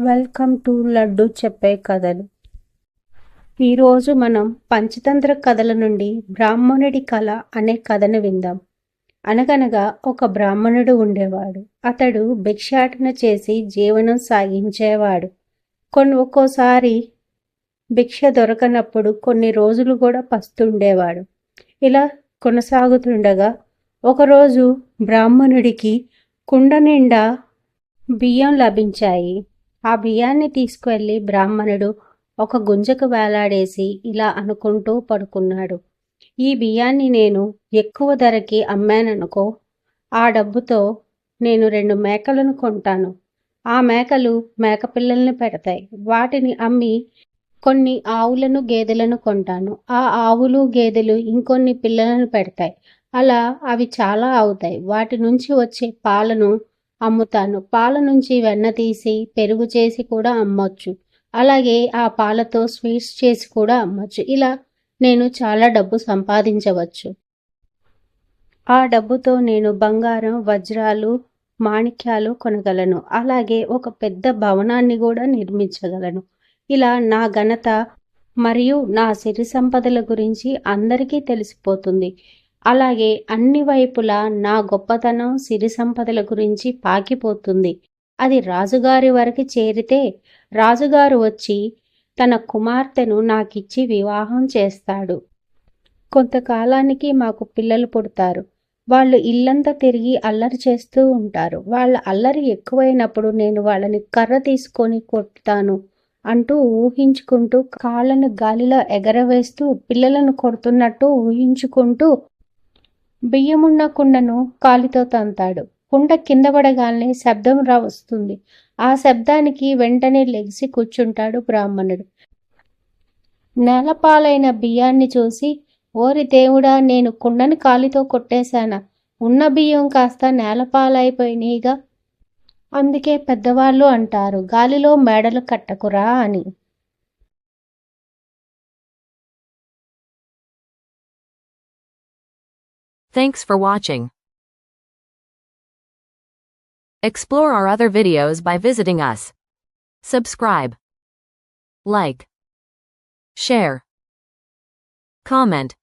Welcome to laddu చెప్పే కథలు. ఈరోజు మనం పంచతంత్ర కథల నుండి బ్రాహ్మణుడి కళ అనే కథను విందాం. అనగనగా ఒక బ్రాహ్మణుడు ఉండేవాడు. అతడు భిక్షాటన చేసి జీవనం సాగించేవాడు. కొన్ని ఒక్కోసారి భిక్ష దొరకనప్పుడు కొన్ని రోజులు కూడా పస్తుండేవాడు. ఇలా కొనసాగుతుండగా ఒకరోజు బ్రాహ్మణుడికి కుండ నిండా బియ్యం లభించాయి. ఆ బియ్యాన్ని తీసుకువెళ్ళి బ్రాహ్మణుడు ఒక గుంజకు వేలాడేసి ఇలా అనుకుంటూ పడుకున్నాడు. ఈ బియ్యాన్ని నేను ఎక్కువ ధరకి అమ్మాననుకో ఆ డబ్బుతో నేను రెండు మేకలను కొంటాను. ఆ మేకలు మేకపిల్లల్ని పెడతాయి. వాటిని అమ్మి కొన్ని ఆవులను గేదెలను కొంటాను. ఆ ఆవులు గేదెలు ఇంకొన్ని పిల్లలను పెడతాయి. అలా అవి చాలా అవుతాయి. వాటి నుంచి వచ్చే పాలను అమ్ముతాను. పాల నుంచి వెన్న తీసి పెరుగు చేసి కూడా అమ్మొచ్చు. అలాగే ఆ పాలతో స్వీట్స్ చేసి కూడా అమ్మొచ్చు. ఇలా నేను చాలా డబ్బు సంపాదించవచ్చు. ఆ డబ్బుతో నేను బంగారం వజ్రాలు మాణిక్యాలు కొనగలను. అలాగే ఒక పెద్ద భవనాన్ని కూడా నిర్మించగలను. ఇలా నా ఘనత మరియు నా సిరి సంపదల గురించి అందరికీ తెలిసిపోతుంది. అలాగే అన్ని వైపులా నా గొప్పతనం సిరి సంపదల గురించి పాకిపోతుంది. అది రాజుగారి వరకు చేరితే రాజుగారు వచ్చి తన కుమార్తెను నాకిచ్చి వివాహం చేస్తాడు. కొంతకాలానికి మాకు పిల్లలు పుడతారు. వాళ్ళు ఇల్లంతా తిరిగి అల్లరి చేస్తూ ఉంటారు. వాళ్ళ అల్లరి ఎక్కువైనప్పుడు నేను వాళ్ళని కర్ర తీసుకొని కొట్టుతాను అంటూ ఊహించుకుంటూ కాళ్ళను గాలిలో ఎగరవేస్తూ పిల్లలను కొడుతున్నట్టు ఊహించుకుంటూ బియ్యమున్న కుండను కాలితో తంతాడు. కుండ కింద పడగానే శబ్దం రా వస్తుంది. ఆ శబ్దానికి వెంటనే లెగిసి కూర్చుంటాడు బ్రాహ్మణుడు. నేలపాలైన బియ్యాన్ని చూసి ఓరి దేవుడా నేను కుండని కాలితో కొట్టేశానా? ఉన్న బియ్యం కాస్త నేలపాలైపోయినాయిగా అందుకే పెద్దవాళ్ళు అంటారు గాలిలో మేడలు కట్టకురా అని. Thanks for watching. Explore our other videos by visiting us. Subscribe. Like. Share. Comment.